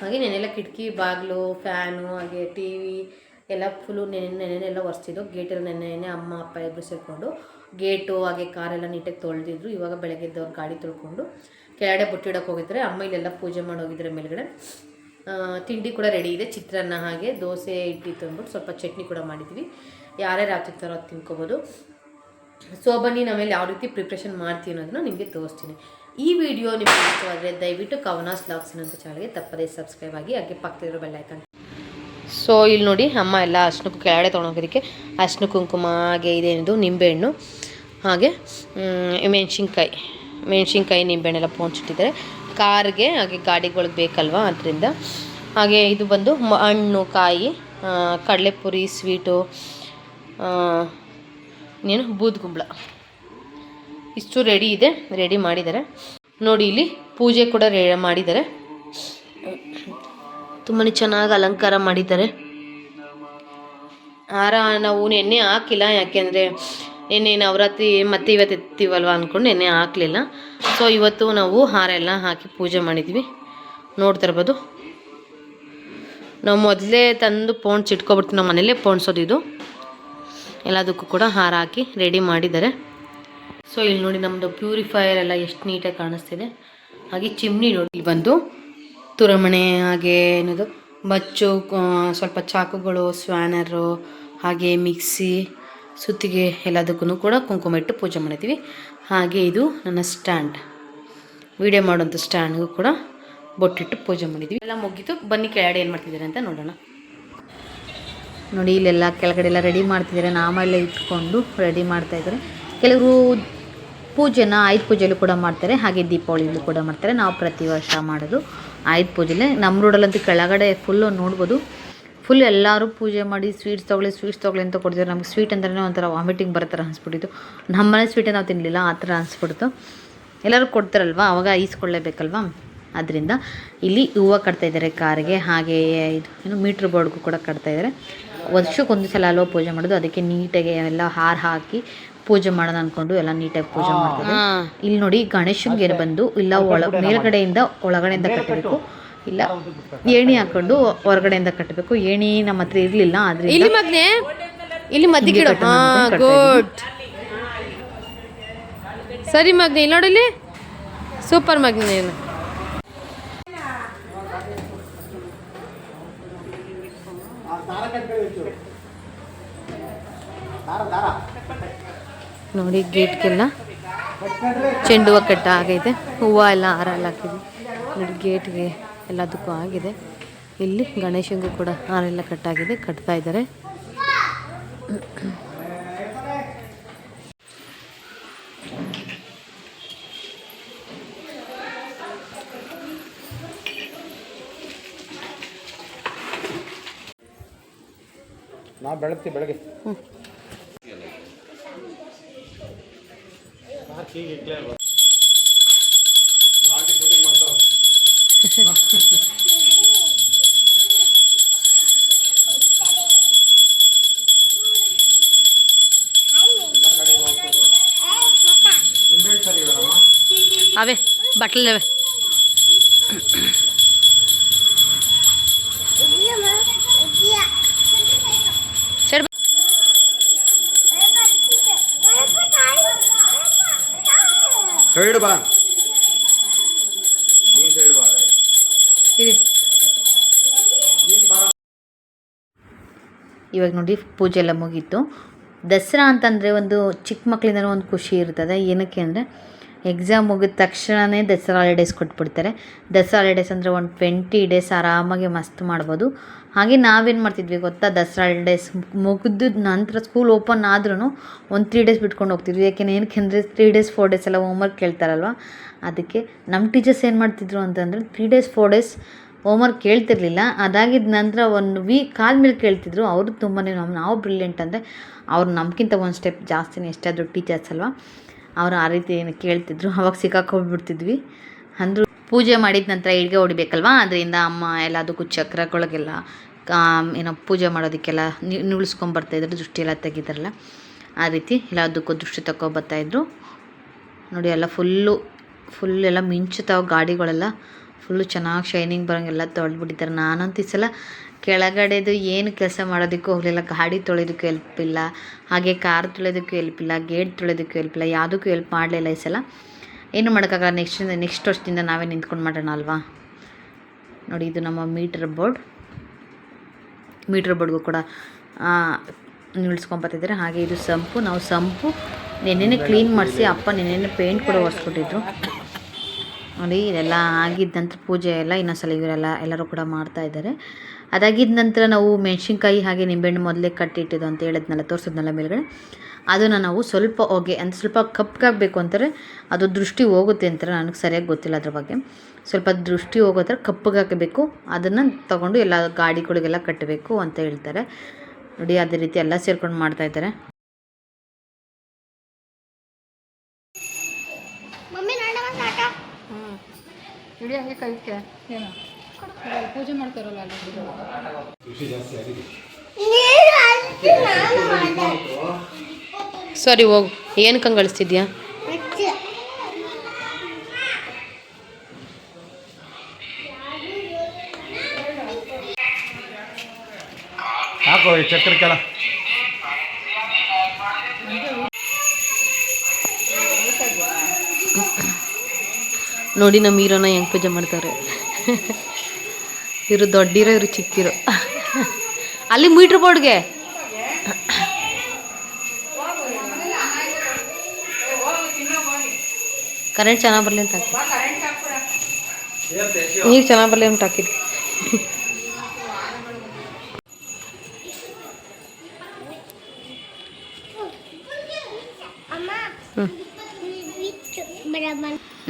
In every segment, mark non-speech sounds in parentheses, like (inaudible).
ಹಾಗೆ ನೆನೆಲ್ಲ ಕಿಟಕಿ, ಬಾಗಿಲು ಫ್ಯಾನು ಹಾಗೆ ಟಿ ವಿ ಎಲ್ಲ ಫುಲ್ಲು ನೆನೆ ನೆನೆನೆಲ್ಲ ಒರೆಸಿದ್ದು. ಗೇಟೆಲ್ಲ ನೆನೆ ಅಮ್ಮ, ಅಪ್ಪ ಇಬ್ಬರು ಸೇರಿಕೊಂಡು ಗೇಟು ಹಾಗೆ ಕಾರೆಲ್ಲ ನೀಟಾಗಿ ತೊಳೆದಿದ್ರು. ಇವಾಗ ಬೆಳಗ್ಗೆ ಎದ್ದವ್ರು ಗಾಡಿ ತೊಳ್ಕೊಂಡು ಕೆಳಗಡೆ ಬುಟ್ಟಿಡಕ್ಕೆ ಹೋಗಿದ್ರೆ ಅಮ್ಮ ಇಲ್ಲೆಲ್ಲ ಪೂಜೆ ಮಾಡಿ ಹೋಗಿದ್ದಾರೆ ಮೇಲ್ಗಡೆ. ತಿಂಡಿ ಕೂಡ ರೆಡಿ ಇದೆ. ಚಿತ್ರಾನ್ನ ಹಾಗೆ ದೋಸೆ ಇಟ್ಟಿತ್ತು ಅಂದ್ಬಿಟ್ಟು ಸ್ವಲ್ಪ ಚಟ್ನಿ ಕೂಡ ಮಾಡಿದ್ವಿ. ಯಾರ್ಯಾರು ರಾತ್ರಿ ಅದು ತಿನ್ಕೋಬೋದು. ಸೊ ಬನ್ನಿ ನಾವೆಲ್ಲ ಯಾವ ರೀತಿ ಪ್ರಿಪ್ರೇಷನ್ ಮಾಡ್ತೀವಿ ಅನ್ನೋದನ್ನ ನಿಮಗೆ ತೋರಿಸ್ತೀನಿ. ಈ ವಿಡಿಯೋ ನಿಮಗೆ ಇಷ್ಟವಾದರೆ ದಯವಿಟ್ಟು ಕವನಾಸ್ ಲಾಗ್ಸ್ ಅಂತ ಚಾನಲ್ಗೆ ತಪ್ಪದೇ ಸಬ್ಸ್ಕ್ರೈಬ್ ಆಗಿ ಹಾಗೆ ಪಕ್ಕದಲ್ಲಿರೋ ಬೆಲ್ ಐಕನ್ ಸೊ ಇಲ್ಲಿ ನೋಡಿ ಅಮ್ಮ ಎಲ್ಲ ಅರ್ಶಿನ ಕೆಳಗಡೆ ತೊಗೊಂಡೋಗೋದಕ್ಕೆ ಅರ್ಶಿನ ಕುಂಕುಮ ಹಾಗೆ ಇದೇನಿದು ನಿಂಬೆಹಣ್ಣು. ಹಾಗೆ ಮೆಣಸಿನ್ಕಾಯಿ. ಮೆಣಸಿನ್ಕಾಯಿ, ನಿಂಬೆಹಣ್ಣೆಲ್ಲ ಪೋಣಿಸಿಟ್ಟಿದ್ದಾರೆ. ಕಾರ್ಗೆ ಹಾಗೆ ಗಾಡಿಗಳಿಗೆ ಬೇಕಲ್ವಾ ಅದರಿಂದ. ಹಾಗೆ ಇದು ಬಂದು ಹಣ್ಣು, ಕಾಯಿ ಕಡಲೆಪುರಿ ಸ್ವೀಟು ಏನು ಬೂದ್ಗುಂಬಳ ಇಷ್ಟು ರೆಡಿ ಇದೆ ರೆಡಿ ಮಾಡಿದ್ದಾರೆ. ನೋಡಿ ಇಲ್ಲಿ ಪೂಜೆ ಕೂಡ ರೇ ಮಾಡಿದ್ದಾರೆ. ತುಂಬಾ ಚೆನ್ನಾಗಿ ಅಲಂಕಾರ ಮಾಡಿದ್ದಾರೆ. ಹಾರ, ನಾವು ನೆನ್ನೆ ಹಾಕಿಲ್ಲ, ಯಾಕೆಂದರೆ ನೆನ್ನೆ ನವರಾತ್ರಿ ಮತ್ತೆ ಇವತ್ತು ಎತ್ತೀವಲ್ವ ಅಂದ್ಕೊಂಡು ನೆನ್ನೆ ಹಾಕಲಿಲ್ಲ. ಸೊ ಇವತ್ತು ನಾವು ಹಾರ ಎಲ್ಲ ಹಾಕಿ ಪೂಜೆ ಮಾಡಿದ್ವಿ. ನೋಡ್ತಾ ಇರ್ಬೋದು. ನಾವು ಮೊದಲೇ ತಂದು ಪೋಣ್ಸ್ ಇಟ್ಕೊಬಿಡ್ತೀವಿ, ನಮ್ಮ ಮನೇಲೇ ಪೋಣ್ಸೋದು ಇದು. ಎಲ್ಲದಕ್ಕೂ ಕೂಡ ಹಾರ ಹಾಕಿ ರೆಡಿ ಮಾಡಿದ್ದಾರೆ. ಸೊ ಇಲ್ಲಿ ನೋಡಿ ನಮ್ಮದು ಪ್ಯೂರಿಫೈಯರ್ ಎಲ್ಲ ಎಷ್ಟು ನೀಟಾಗಿ ಕಾಣಿಸ್ತಿದೆ. ಹಾಗೆ ಚಿಮ್ನಿ ನೋಡಿ ಇಲ್ಲಿ ಬಂದು ತುರಮಣೆ, ಹಾಗೆ ಏನದು ಬಚ್ಚು ಸ್ವಲ್ಪ ಚಾಕುಗಳು, ಸ್ವ್ಯಾನರು, ಹಾಗೆ ಮಿಕ್ಸಿ, ಸುತ್ತಿಗೆ ಎಲ್ಲದಕ್ಕೂ ಕೂಡ ಕುಂಕುಮ ಇಟ್ಟು ಪೂಜೆ ಮಾಡಿದ್ದೀವಿ ಹಾಗೆ ಇದು ನನ್ನ ಸ್ಟ್ಯಾಂಡ್. ವಿಡಿಯೋ ಮಾಡೋಂಥ ಸ್ಟ್ಯಾಂಡ್ಗೂ ಕೂಡ ಬೊಟ್ಟಿಟ್ಟು ಪೂಜೆ ಮಾಡಿದ್ದೀವಿ ಎಲ್ಲ ಮುಗಿತು. ಬನ್ನಿ ಕೆಳಗಡೆ ಏನು ಮಾಡ್ತಿದ್ದಾರೆ ಅಂತ ನೋಡೋಣ. ನೋಡಿ, ಇಲ್ಲೆಲ್ಲ ಕೆಳಗಡೆ ಎಲ್ಲ ರೆಡಿ ಮಾಡ್ತಿದ್ದಾರೆ. ನಾಮ ಎಲ್ಲ ಇಟ್ಕೊಂಡು ರೆಡಿ ಮಾಡ್ತಾ ಇದ್ದಾರೆ. ಕೆಲವರು ಪೂಜೆನ, ಆಯುಧ ಪೂಜೆಯಲ್ಲೂ ಕೂಡ ಮಾಡ್ತಾರೆ. ಹಾಗೆ ದೀಪಾವಳಿಯಲ್ಲೂ ಕೂಡ ಮಾಡ್ತಾರೆ. ನಾವು ಪ್ರತಿ ವರ್ಷ ಮಾಡೋದು ಆಯುಧ ಪೂಜೆಲೆ. ನಮ್ಮ ರೋಡಲ್ಲಂತೂ ಕೆಳಗಡೆ ಫುಲ್ಲು ನೋಡ್ಬೋದು. ಫುಲ್ ಎಲ್ಲರೂ ಪೂಜೆ ಮಾಡಿ ಸ್ವೀಟ್ಸ್ ತೊಗೊಳ್ಳಿ ಸ್ವೀಟ್ಸ್ ತೊಗೊಳ್ಳಿ ಅಂತ ಕೊಡ್ತಾರೆ ನಮ್ಗೆ ಸ್ವೀಟ್ ಅಂದ್ರೆ ಒಂಥರ ವಾಮಿಟಿಂಗ್ ಬರೋ ಥರ ಅನಿಸ್ಬಿಟ್ಟಿತ್ತು. ನಮ್ಮನೆ ಸ್ವೀಟೇ ನಾವು ತಿನ್ನಲಿಲ್ಲ ಆ ಥರ ಅನಿಸ್ಬಿಡ್ತು. ಎಲ್ಲರೂ ಕೊಡ್ತಾರಲ್ವ? ಅವಾಗ ಈಸ್ಕೊಳ್ಳೇಬೇಕಲ್ವಾ? ಅದರಿಂದ ಇಲ್ಲಿ ಹೂವು ಕಟ್ತಾ ಇದ್ದಾರೆ ಕಾರಿಗೆ. ಹಾಗೆ ಇದು, ಏನು ಮೀಟ್ರ್ ಬೋರ್ಡ್ಗೂ ಕೂಡ ಕಟ್ತಾ ಇದ್ದಾರೆ. ವರ್ಷಕ್ಕೊಂದು ಸಲ ಅಲ್ವ ಪೂಜೆ ಮಾಡೋದು? ಅದಕ್ಕೆ ನೀಟಾಗಿ ಎಲ್ಲ ಹಾರ ಹಾಕಿ ಪೂಜೆ ಮಾಡೋಣ ಅನ್ಕೊಂಡು ಎಲ್ಲ ನೀಟಾಗಿ ಪೂಜೆ ಮಾಡ್ತಾರೆ ಇಲ್ಲಿ ನೋಡಿ ಗಣೇಶನ್ಗೆ ಬಂದು ಇಲ್ಲ ಒಳ ಮೇಲ್ಗಡೆಯಿಂದ ಒಳಗಡೆಯಿಂದ ಕಟ್ಟಬೇಕು. ಇಲ್ಲ ಏಣಿ ಹಾಕೊಂಡು ಹೊರಗಡೆಯಿಂದ ಕಟ್ಟಬೇಕು. ಏಣಿ ನಮ್ಮ ಹತ್ರ ಇರಲಿಲ್ಲ ಆದ್ರೆ ಇಲ್ಲಿ ಮಗ್ನೆ ಇಲ್ಲಿ ಮದ್ದಿಗೆ ಗುಡ್ ಸರಿ ಮಗ್ನೆ ಇಲ್ಲಿ ಸೂಪರ್ ಸೂಪರ್ ಮಗ್ನೆ ನೀನು ನೋಡಿ ಗೇಟ್ಗೆಲ್ಲ ಚೆಂಡು ಹೂವು ಕಟ್ಟ ಆಗೈತೆ ಹೂವು ಎಲ್ಲ ಹಾರ ಎಲ್ಲ ಹಾಕಿದ್ವಿ. ನೋಡಿ ಗೇಟ್ಗೆ ಎಲ್ಲದಕ್ಕೂ ಆಗಿದೆ. ಇಲ್ಲಿ ಗಣೇಶನಿಗೂ ಕೂಡ ಹಾರ ಎಲ್ಲ ಕಟ್ಟಾಗಿದೆ ಕಟ್ತಾ ಇದ್ದಾರೆ. ನಾ ಬೆಳಗ್ತಿ ಬೆಳಗ್ಗೆ. (laughs) ಅವೇ ಬಟ್ಲವೆ ಸರಿ Side ಬಾ ಇವಾಗ ನೋಡಿ, ಪೂಜೆ ಎಲ್ಲ ಮುಗೀತು. ದಸರಾ ಅಂತಂದರೆ ಒಂದು ಚಿಕ್ಕ ಮಕ್ಕಳಿಂದ ಒಂದು ಖುಷಿ ಇರ್ತದೆ. ಏನಕ್ಕೆ ಅಂದರೆ ಎಕ್ಸಾಮ್ ಮುಗಿದ ತಕ್ಷಣವೇ ದಸರಾ ಹಾಲಿಡೇಸ್ ಕೊಟ್ಬಿಡ್ತಾರೆ. ದಸರಾ ಹಾಲಿಡೇಸ್ ಅಂದರೆ ಒಂದು ಟ್ವೆಂಟಿ ಡೇಸ್ ಆರಾಮಾಗಿ ಮಸ್ತ್ ಮಾಡ್ಬೋದು. ಹಾಗೆ ನಾವೇನು ಮಾಡ್ತಿದ್ವಿ ಗೊತ್ತಾ? ದಸರಾ ಹಾಲಿಡೇಸ್ ಮುಗಿದ ನಂತರ ಸ್ಕೂಲ್ ಓಪನ್ ಆದ್ರೂ ಒಂದು ತ್ರೀ ಡೇಸ್ ಬಿಟ್ಕೊಂಡು ಹೋಗ್ತಿದ್ವಿ. ಯಾಕೆಂದ್ರೆ ಏನಕ್ಕೆ ಅಂದರೆ ತ್ರೀ ಡೇಸ್ ಫೋರ್ ಡೇಸ್ ಎಲ್ಲ ಹೋಮ್ವರ್ಕ್ ಕೇಳ್ತಾರಲ್ವ? ಅದಕ್ಕೆ ನಮ್ಮ ಟೀಚರ್ಸ್ ಏನು ಮಾಡ್ತಿದ್ರು ಅಂತಂದರೆ three days four days homework ಕೇಳ್ತಿರ್ಲಿಲ್ಲ. ಅದಾಗಿದ್ದ ನಂತರ ಒಂದು ವೀಕ್ ಕಾಲ ಮೇಲೆ ಕೇಳ್ತಿದ್ರು. ಅವರು ತುಂಬಾ ನಮ್ಮ ನಾವು ಬ್ರಿಲಿಯಂಟ್ ಅಂದರೆ ಅವ್ರು ನಮಗಿಂತ ಒಂದು ಸ್ಟೆಪ್ ಜಾಸ್ತಿನೇ ಎಷ್ಟಾದರೂ ಟೀಚರ್ಸ್ ಅಲ್ವಾ? ಅವರು ಆ ರೀತಿ ಏನು ಕೇಳ್ತಿದ್ರು. ಅವಾಗ ಸಿಕ್ಕಾಕೊಂಡ್ಬಿಡ್ತಿದ್ವಿ ಅಂದರು ಪೂಜೆ ಮಾಡಿದ ನಂತರ ಇಡ್ಗೆ ಹೊಡಿಬೇಕಲ್ವಾ? ಅದರಿಂದ ಅಮ್ಮ ಎಲ್ಲದಕ್ಕೂ ಚಕ್ರಗಳಿಗೆಲ್ಲ ಏನೋ ಪೂಜೆ ಮಾಡೋದಕ್ಕೆಲ್ಲ ನಿಲ್ಸ್ಕೊಂಬರ್ತಾಯಿದ್ರು ದೃಷ್ಟಿ ಎಲ್ಲ ತೆಗಿದಾರಲ್ಲ ಆ ರೀತಿ ಎಲ್ಲದಕ್ಕೂ ದೃಷ್ಟಿ ತಗೊಬರ್ತಾಯಿದ್ರು ನೋಡಿ, ಎಲ್ಲ ಫುಲ್ಲು ಫುಲ್ ಎಲ್ಲ ಮಿಂಚುತ್ತಾವೆ ಗಾಡಿಗಳೆಲ್ಲ. ಫುಲ್ಲು ಚೆನ್ನಾಗಿ ಶೈನಿಂಗ್ ಬರೋಂಗೆಲ್ಲ ತೊಳೆದ್ಬಿಟ್ಟಿದ್ದಾರೆ. ನಾನಂತೂ ಈ ಸಲ ಕೆಳಗಡೆದು ಏನು ಕೆಲಸ ಮಾಡೋದಕ್ಕೂ ಹೋಗಲಿಲ್ಲ. ಗಾಡಿ ತೊಳೆಯೋದಕ್ಕೂ ಹೆಲ್ಪ್ ಇಲ್ಲ. ಹಾಗೆ ಕಾರ್ ತೊಳೆಯೋದಕ್ಕೂ ಹೆಲ್ಪ್ ಇಲ್ಲ. ಗೇಟ್ ತೊಳೆಯೋದಕ್ಕೂ ಹೆಲ್ಪ್ ಇಲ್ಲ. ಯಾವುದಕ್ಕೂ ಹೆಲ್ಪ್ ಮಾಡಲಿಲ್ಲ ಈ ಸಲ. ಏನು ಮಾಡೋಕ್ಕಾಗಲ್ಲ. ನೆಕ್ಸ್ಟ್ ನೆಕ್ಸ್ಟ್ ವರ್ಷದಿಂದ ನಾವೇ ನಿಂತ್ಕೊಂಡು ಮಾಡೋಣ ಅಲ್ವಾ? ನೋಡಿ, ಇದು ನಮ್ಮ ಮೀಟರ್ ಬೋರ್ಡ್ ಮೀಟ್ರ್ ಬೋರ್ಡ್ಗೂ ಕೂಡ ನಿಲ್ಸ್ಕೊಂಬತ್ತಿದ್ದಾರೆ ಹಾಗೆ ಇದು ಸಂಪು. ನಾವು ಸಂಪು ನೆನ್ನೆ ಕ್ಲೀನ್ ಮಾಡಿಸಿ, ಅಪ್ಪ ನೆನ್ನೆ ಪೇಂಟ್ ಕೂಡ ಒರೆಸ್ಕೊಟ್ಟಿದ್ರು ನೋಡಿ, ಇದೆಲ್ಲ ಆಗಿದ್ದ ನಂತರ ಪೂಜೆ ಎಲ್ಲ ಇನ್ನೊಂದ್ಸಲ ಇವರೆಲ್ಲ ಎಲ್ಲರೂ ಕೂಡ ಮಾಡ್ತಾ ಇದ್ದಾರೆ. ಅದಾಗಿದ್ದ ನಂತರ ನಾವು ಮೆಣಸಿನ್ಕಾಯಿ ಹಾಗೆ ನಿಂಬೆಹಣ್ಣು ಮೊದಲೇ ಕಟ್ಟಿಟ್ಟಿದ್ದು ಅಂತ ಹೇಳಿದ್ನಲ್ಲ, ತೋರಿಸಿದ್ನಲ್ಲ ಮೇಲ್ಗಡೆ. ಅದನ್ನು ನಾವು ಸ್ವಲ್ಪ ಹೊಗೆ ಅಂತ ಸ್ವಲ್ಪ ಕಪ್ಪಗಾಗಬೇಕು ಅಂತಾರೆ, ಅದು ದೃಷ್ಟಿ ಹೋಗುತ್ತೆ ಅಂತ ನನಗೆ ಸರಿಯಾಗಿ ಗೊತ್ತಿಲ್ಲ ಅದ್ರ ಬಗ್ಗೆ. ಸ್ವಲ್ಪ ದೃಷ್ಟಿ ಹೋಗೋ ಥರ ಕಪ್ಪಗಾಕಬೇಕು ಅದನ್ನು ತಗೊಂಡು ಎಲ್ಲ ಗಾಡಿಗಳಿಗೆಲ್ಲ ಕಟ್ಟಬೇಕು ಅಂತ ಹೇಳ್ತಾರೆ. ನೋಡಿ, ಅದೇ ರೀತಿ ಎಲ್ಲ ಸೇರ್ಕೊಂಡು ಮಾಡ್ತಾ ಇಡೀ ಕೈಕ್ಕೆ ಏನು. ಪೂಜೆ ಮಾಡ್ತಾರಲ್ಲ ಅಲ್ಲಿ. ಸರಿ ಹೋಗು. ಏನಕ್ಕೆ ಕಂಗಳಿಸ್ತಿದ್ಯಾ? ಹಾಕೋ ಈ ಚಕ್ರಕ್ಕೆಲ್ಲ. ನೋಡಿ ನಮ್ಮ ಹೀರೋನ ಹೆಂಗೆ ಪೂಜೆ ಮಾಡ್ತಾರೆ. ಇವರು ದೊಡ್ಡಿರೋ ಇವರು ಚಿಕ್ಕಿರೋ. ಅಲ್ಲಿ ಮೀಟ್ರ್ ಬೋರ್ಡ್ಗೆ. ಕರೆಂಟ್ ಚೆನ್ನಾಗಿ ಬರಲಿ ಅಂತ ಹಾಕಿ ನೀರು ಚೆನ್ನಾಗಿ ಬರಲಿ ಅಂತ ಹಾಕಿದ್ವಿ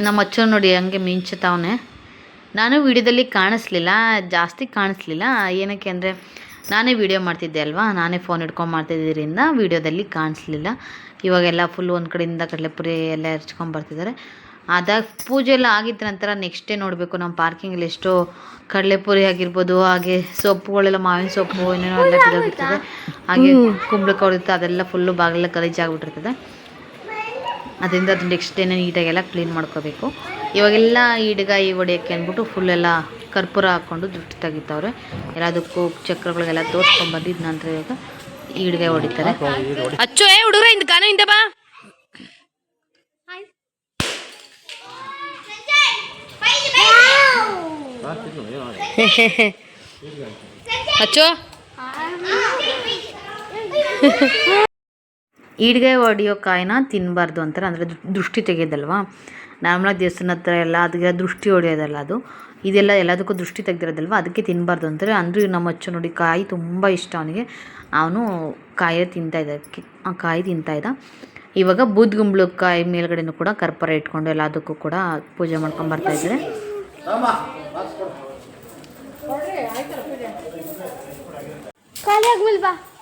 ನಮ್ಮ ಅಚ್ಚ ನೋಡಿ ಹಂಗೆ ಮಿಂಚುತ್ತವನೆ ನಾನು ವಿಡಿಯೋದಲ್ಲಿ ಕಾಣಿಸ್ಲಿಲ್ಲ ಜಾಸ್ತಿ ಕಾಣಿಸ್ಲಿಲ್ಲ. ಏನಕ್ಕೆ ಅಂದರೆ ನಾನೇ ವಿಡಿಯೋ ಮಾಡ್ತಿದ್ದೆ ಅಲ್ವಾ? ನಾನೇ ಫೋನ್ ಹಿಡ್ಕೊಂಡು ಮಾಡ್ತಿದ್ದರಿಂದ ವಿಡಿಯೋದಲ್ಲಿ ಕಾಣಿಸ್ಲಿಲ್ಲ. ಇವಾಗೆಲ್ಲ ಫುಲ್ ಒಂದು ಕಡೆಯಿಂದ ಕಡಲೆಪುರಿ ಎಲ್ಲ ಹೆರ್ಚ್ಕೊಂಡು ಬರ್ತಿದ್ದಾರೆ ಅದಾಗ ಪೂಜೆ ಎಲ್ಲ ಆಗಿದ್ದ ನಂತರ ನೆಕ್ಸ್ಟ್ ಡೇ ನೋಡಬೇಕು ನಮ್ಮ ಪಾರ್ಕಿಂಗಲ್ಲಿ ಎಷ್ಟೋ ಕಡಲೆಪುರಿ ಆಗಿರ್ಬೋದು ಹಾಗೆ ಸೊಪ್ಪುಗಳೆಲ್ಲ ಮಾವಿನ ಸೊಪ್ಪು ಏನೇನೋ ಎಲ್ಲ ಬಿದ್ದೋಗಿರ್ತದೆ ಹಾಗೆ ಕುಂಬಳಕಾಯಿ ಅದೆಲ್ಲ ಫುಲ್ಲು ಬಾಗಿಲೆಲ್ಲ ಗಲೀಜಾಗ್ಬಿಟ್ಟಿರ್ತದೆ. ಅದರಿಂದ ಅದು ನೆಕ್ಸ್ಟ್ ಡೇನೇ ನೀಟಾಗೆಲ್ಲ ಕ್ಲೀನ್ ಮಾಡ್ಕೋಬೇಕು. ಇವಾಗೆಲ್ಲ ಈಡ್ಗಾಯಿ ಒಡೆಯೋಕ್ಕೆ ಅಂದ್ಬಿಟ್ಟು ಫುಲ್ ಎಲ್ಲ ಕರ್ಪೂರ ಹಾಕ್ಕೊಂಡು ದುಡ್ಡು ತೆಗಿತಾವ್ರೆ. ಎಲ್ಲದಕ್ಕೂ ಚಕ್ರಗಳಿಗೆಲ್ಲ ತೋರಿಸ್ಕೊಂಡು ಬಂದಿದ್ದ ನಂತರ ಇವಾಗ ಈಡ್ಗಾಯಿ ಹೊಡಿತಾರೆ. ಅಚ್ಚು ಏ ಹುಡುಗ್ರ ಇಂದ ಕಾನು ಇಂದ ಬಾ. (laughs) ಅಚ್ಚು. (laughs) (laughs) ಈಡ್ಗಾಯಿ ಹೊಡಿಯೋ ಕಾಯಿನ ತಿನ್ನಬಾರ್ದು ಅಂತಾರೆ. ಅಂದರೆ ದೃಷ್ಟಿ ತೆಗೆಯೋದಲ್ವಾ? ನಾರ್ಮಲಾಗಿ ದೇವಸ್ಥಾನ ಹತ್ರ ಎಲ್ಲ ಅದಕ್ಕೆ ದೃಷ್ಟಿ ಹೊಡೆಯೋದಲ್ಲ ಅದು. ಇದೆಲ್ಲ ಎಲ್ಲದಕ್ಕೂ ದೃಷ್ಟಿ ತೆಗ್ದಿರೋದಲ್ವ? ಅದಕ್ಕೆ ತಿನ್ನಬಾರ್ದು ಅಂತಾರೆ. ಅಂದರೂ ನಮ್ಮ ಅಚ್ಚು ನೋಡಿ ಕಾಯಿ ತುಂಬ ಇಷ್ಟ ಅವನಿಗೆ. ಅವನು ಕಾಯೇ ತಿಂತಾ ಇದ್ದ ಆ ಕಾಯಿ ತಿಂತಾಯಿದ್ದ ಇವಾಗ ಬೂದ್ಗುಂಬಳಕಾಯಿ ಮೇಲ್ಗಡೆನೂ ಕೂಡ ಕರ್ಪೂರ ಇಟ್ಕೊಂಡು ಎಲ್ಲದಕ್ಕೂ ಕೂಡ ಪೂಜೆ ಮಾಡ್ಕೊಂಡು ಬರ್ತಾ ಇದ್ದಾರೆ.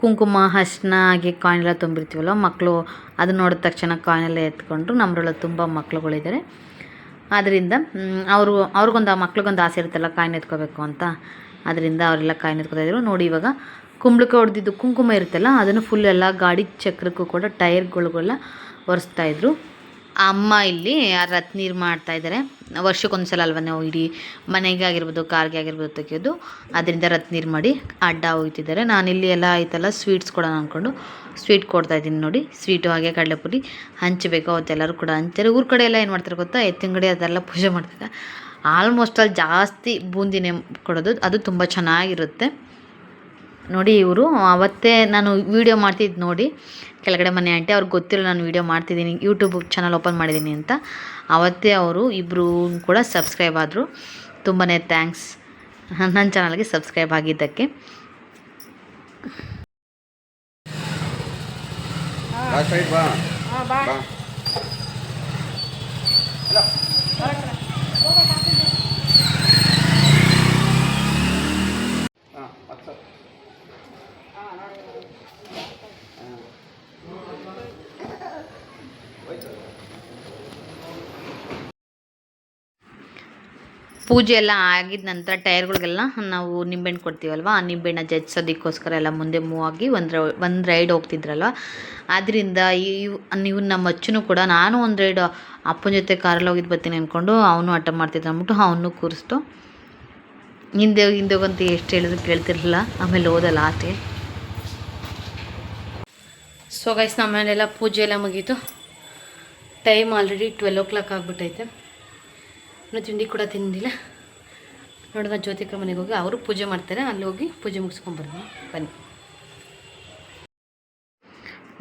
ಕುಂಕುಮ, ಅರ್ಶಿನ ಕಾಯಿನ್ ಎಲ್ಲ ತುಂಬಿರ್ತೀವಲ್ಲ ಮಕ್ಕಳು ಅದನ್ನ ನೋಡಿದ ತಕ್ಷಣ ಕಾಯಿನ್ ಎಲ್ಲ ಎತ್ಕೊಂಡ್ರು. ನಮ್ಮರೆಲ್ಲ ತುಂಬ ಮಕ್ಳುಗಳಿದ್ದಾರೆ ಆದ್ದರಿಂದ ಅವರು, ಅವ್ರಿಗೊಂದು ಆ ಮಕ್ಳಿಗೊಂದು ಆಸೆ ಇರುತ್ತಲ್ಲ ಕಾಯಿನ ಎತ್ಕೋಬೇಕು ಅಂತ. ಅದರಿಂದ ಅವರೆಲ್ಲ ಕಾಯಿನ ಎತ್ಕೊತಾಯಿದ್ರು ನೋಡಿ ಇವಾಗ ಕುಂಬಳಕಾಯಿ ಹೊಡೆದಿದ್ದು ಕುಂಕುಮ ಇರುತ್ತಲ್ಲ, ಅದನ್ನು ಫುಲ್ ಎಲ್ಲ ಗಾಡಿ ಚಕ್ರಕ್ಕೂ ಕೂಡ ಟೈರ್ಗಳಿಗೆಲ್ಲ ಒರೆಸ್ತಾ ಇದ್ರು. ಅಮ್ಮ ಇಲ್ಲಿ ರತ್ ನೀರು ಮಾಡ್ತಾ ಇದ್ದಾರೆ ವರ್ಷಕ್ಕೊಂದು ಸಲ ಅಲ್ವ ನಾವು ಇಡೀ ಮನೆಗೆ ಆಗಿರ್ಬೋದು ಕಾರ್ಗೆ ಆಗಿರ್ಬೋದು ತೆಗೆಯೋದು ಅದರಿಂದ ರತ್ ನೀರು ಮಾಡಿ ಅಡ್ಡ ಹೋಗ್ತಿದ್ದಾರೆ ನಾನಿಲ್ಲಿ ಎಲ್ಲ ಆಯ್ತಲ್ಲ ಸ್ವೀಟ್ಸ್ ಕೊಡೋಣ ಅಂದ್ಕೊಂಡು ಸ್ವೀಟ್ ಕೊಡ್ತಾ ಇದ್ದೀನಿ ನೋಡಿ. ಸ್ವೀಟು ಹಾಗೆ ಕಡಲೆಪುರಿ ಹಂಚಬೇಕು, ಅವತ್ತೆಲ್ಲರೂ ಕೂಡ ಹಂಚ್ತಾರೆ. ಊರ ಕಡೆ ಎಲ್ಲ ಏನು ಮಾಡ್ತಾರೆ ಗೊತ್ತಾ? ಎತ್ತಿನ ಗಡಿ ಅದೆಲ್ಲ ಪೂಜೆ ಮಾಡ್ತಾರೆ. ಆಲ್ಮೋಸ್ಟ್ ಅಲ್ಲಿ ಜಾಸ್ತಿ ಬೂಂದಿನೇ ಕೊಡೋದು, ಅದು ತುಂಬ ಚೆನ್ನಾಗಿರುತ್ತೆ. ನೋಡಿ ಇವರು ಅವತ್ತೇ ನಾನು ವೀಡಿಯೋ ಮಾಡ್ತಿದ್ದು ನೋಡಿ. ಕೆಳಗಡೆ ಮನೆ ಆಂಟಿ ಅವ್ರಿಗೆ ಗೊತ್ತಿಲ್ಲ ನಾನು ವೀಡಿಯೋ ಮಾಡ್ತಿದ್ದೀನಿ ಯೂಟ್ಯೂಬ್ ಚಾನಲ್ ಓಪನ್ ಮಾಡಿದ್ದೀನಿ ಅಂತ. ಅವತ್ತೇ ಅವರು ಇಬ್ಬರು ಕೂಡ ಸಬ್ಸ್ಕ್ರೈಬ್ ಆದರು. ತುಂಬಾ ಥ್ಯಾಂಕ್ಸ್ ನನ್ನ ಚಾನಲ್ಗೆ ಸಬ್ಸ್ಕ್ರೈಬ್ ಆಗಿದ್ದಕ್ಕೆ. ಬಾ ಪೂಜೆ ಎಲ್ಲ ಆಗಿದ ನಂತರ ಟೈರ್ಗಳಿಗೆಲ್ಲ ನಾವು ನಿಂಬೆಹಣ್ಣು ಕೊಡ್ತೀವಲ್ವ? ಆ ನಿಂಬೆಹಣ್ಣ ಜಜ್ಸೋದಕ್ಕೋಸ್ಕರ ಎಲ್ಲ ಮುಂದೆ ಮೂವ್ ಆಗಿ ಒಂದು ಒಂದು ರೈಡ್ ಹೋಗ್ತಿದ್ರಲ್ವ? ಆದ್ದರಿಂದ ಇವು, ನೀವು ನಮ್ಮ ಅಚ್ಚನೂ ಕೂಡ ನಾನು ಒಂದು ರೈಡ್ ಅಪ್ಪನ ಜೊತೆ ಕಾರಲ್ಲಿ ಹೋಗಿದ್ದು ಬರ್ತೀನಿ ಅಂದ್ಕೊಂಡು ಅವನು ಆಟ ಮಾಡ್ತಿದ್ದ ಅಂದ್ಬಿಟ್ಟು ಅವನು ಕೂರಿಸ್ತು. ಹಿಂದೆ ಹಿಂದೆ ಹೋಗಂತ ಎಷ್ಟು ಹೇಳಿದ್ರು ಕೇಳ್ತಿರಲಿಲ್ಲ. ಆಮೇಲೆ ಹೋದಲ್ಲ ಆಚೆ ಸೊ ಗೈಸ್ ನಮ್ಮ ಪೂಜೆ ಎಲ್ಲ ಮುಗೀತು. Time already twelve o'clock ಆಗಿಬಿಟ್ಟೈತೆ ಇನ್ನು ತಿಂಡಿ ಕೂಡ ತಿಂದಿಲ್ಲ. ನೋಡೋಣ ಜ್ಯೋತಿಕ ಮನೆಗೆ ಹೋಗಿ ಅವರು ಪೂಜೆ ಮಾಡ್ತಾರೆ. ಅಲ್ಲಿ ಹೋಗಿ ಪೂಜೆ ಮುಗಿಸ್ಕೊಂಬರ್ತೀನಿ ಬನ್ನಿ.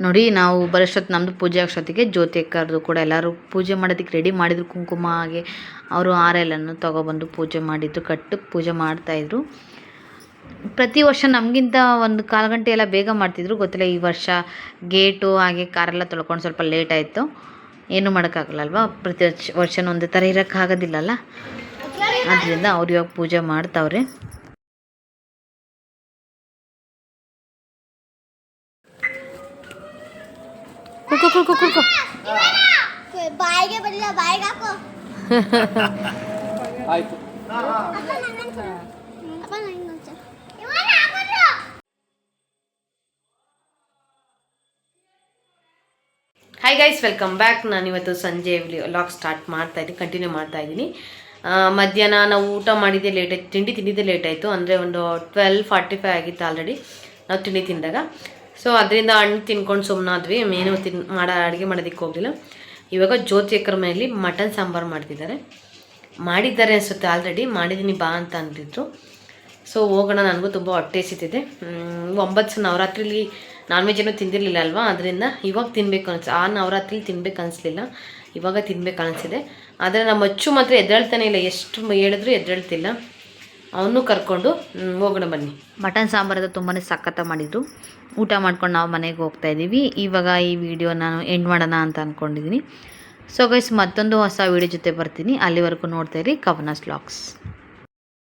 ನೋಡಿ, ನಾವು ಬರೋಷ್ಟೊತ್ತು ನಮ್ಮದು ಪೂಜೆ ಆಗೋಷ್ಟೊತ್ತಿಗೆ ಜ್ಯೋತಿ ಕೂಡ ಎಲ್ಲರೂ ಪೂಜೆ ಮಾಡೋದಕ್ಕೆ ರೆಡಿ ಮಾಡಿದ್ರು. ಕುಂಕುಮ ಹಾಗೆ ಅವರು ಆರೆಲ್ಲನ್ನು ತೊಗೊಬಂದು ಪೂಜೆ ಮಾಡಿದ್ರು, ಕಟ್ಟು ಪೂಜೆ ಮಾಡ್ತಾಯಿದ್ರು ಪ್ರತಿ ವರ್ಷ ನಮಗಿಂತ ಒಂದು ಕಾಲು ಗಂಟೆ ಎಲ್ಲ ಬೇಗ ಮಾಡ್ತಿದ್ರು. ಗೊತ್ತಿಲ್ಲ, ಈ ವರ್ಷ ಗೇಟು ಹಾಗೆ ಕಾರೆಲ್ಲ ತೊಳ್ಕೊಂಡು ಸ್ವಲ್ಪ ಲೇಟ್ ಆಯಿತು. ಏನೂ ಮಾಡೋಕ್ಕಾಗಲ್ಲಲ್ವಾ? ಪ್ರತಿ ವರ್ಷ ವರ್ಷನೂ ಒಂದೇ ಥರ ಇರೋಕ್ಕಾಗೋದಿಲ್ಲಲ್ಲ? ಆದ್ದರಿಂದ ಅವ್ರು ಇವಾಗ ಪೂಜೆ ಮಾಡ್ತಾವ್ರೆ. ಬಾಯಿಗೆ ಬರಲಿಲ್ಲ ಬಾಯಿಗೆ ಹಾಕು. (laughs) ಆಯ್ತು. ಅಪ್ಪ ಹಾಯ್ ಗೈಸ್ ವೆಲ್ಕಮ್ ಬ್ಯಾಕ್ ನಾನು ಇವತ್ತು ಸಂಜೆ ಲಾಗ್ ಸ್ಟಾರ್ಟ್ ಮಾಡ್ತಾ ಇದ್ದೀನಿ ಕಂಟಿನ್ಯೂ ಮಾಡ್ತಾ ಇದ್ದೀನಿ. ಮಧ್ಯಾಹ್ನ ನಾವು ಊಟ ಮಾಡಿದ್ದೆ ಲೇಟ್ ಆಯ್ತು, ತಿಂಡಿ ತಿಂದಿದ್ದೆ ಲೇಟ್ ಆಯಿತು. ಅಂದರೆ ಒಂದು ಟ್ವೆಲ್ ಫಾರ್ಟಿ ಫೈವ್ ಆಗಿತ್ತು ಆಲ್ರೆಡಿ ನಾವು ತಿಂಡಿ ತಿಂದಾಗ. ಸೊ ಅದರಿಂದ ಹಣ್ಣು ತಿನ್ಕೊಂಡು ಸುಮ್ಮನಾದ್ವಿ ಮೇನು ತಿನ್, ಮಾಡೋ, ಅಡುಗೆ ಮಾಡೋದಕ್ಕೆ ಹೋಗಲಿಲ್ಲ. ಇವಾಗ ಜ್ಯೋತಿ ಅಕ್ಕರ ಮನೆಯಲ್ಲಿ ಮಟನ್ ಸಾಂಬಾರು ಮಾಡ್ತಿದ್ದಾರೆ. ಮಾಡಿದ್ದಾರೆ ಅನಿಸುತ್ತೆ ಆಲ್ರೆಡಿ ಮಾಡಿದ್ದೀನಿ ಬಾ ಅಂತ ಅಂದಿದ್ರು. ಸೊ ಹೋಗೋಣ, ನನಗೂ ತುಂಬ ಹೊಟ್ಟೆ ಸಿತ್ತಿದೆ ಒಂಬತ್ತು ನವರಾತ್ರಿಲಿ ನಾನ್ ವೆಜ್ ಏನೂ ತಿಂದಿರಲಿಲ್ಲ ಅಲ್ವಾ? ಅದರಿಂದ ಇವಾಗ ತಿನ್ಬೇಕು ಅನಿಸ್ತು ಆ ನವರಾತ್ರಿ ತಿನ್ಬೇಕು ಅನಿಸ್ಲಿಲ್ಲ. ಇವಾಗ ತಿನ್ಬೇಕು ಅನಿಸಿದೆ ಆದರೆ ನಮ್ಮ ಅಚ್ಚು ಮಾತ್ರ ಎದ್ದೇಳ್ತಾನೆ ಇಲ್ಲ. ಎಷ್ಟು ಹೇಳಿದ್ರು ಎದ್ದೇಳ್ತಿಲ್ಲ. ಅವನು ಕರ್ಕೊಂಡು ಹೋಗೋಣ ಬನ್ನಿ. ಮಟನ್ ಸಾಂಬಾರು ತುಂಬಾ ಸಖತ್ತ ಮಾಡಿದ್ರು. ಊಟ ಮಾಡ್ಕೊಂಡು ನಾವು ಮನೆಗೆ ಹೋಗ್ತಾ ಇದ್ದೀವಿ. ಇವಾಗ ಈ ವಿಡಿಯೋ ನಾನು ಎಂಡ್ ಮಾಡೋಣ ಅಂತ ಅಂದ್ಕೊಂಡಿದ್ದೀನಿ ಸೊ ಗೈಸ್ ಮತ್ತೊಂದು ಹೊಸ ವಿಡಿಯೋ ಜೊತೆ ಬರ್ತೀನಿ. ಅಲ್ಲಿವರೆಗೂ ನೋಡ್ತಾ ಇರಿ ಕವನಸ್ ವ್ಲಾಗ್ಸ್.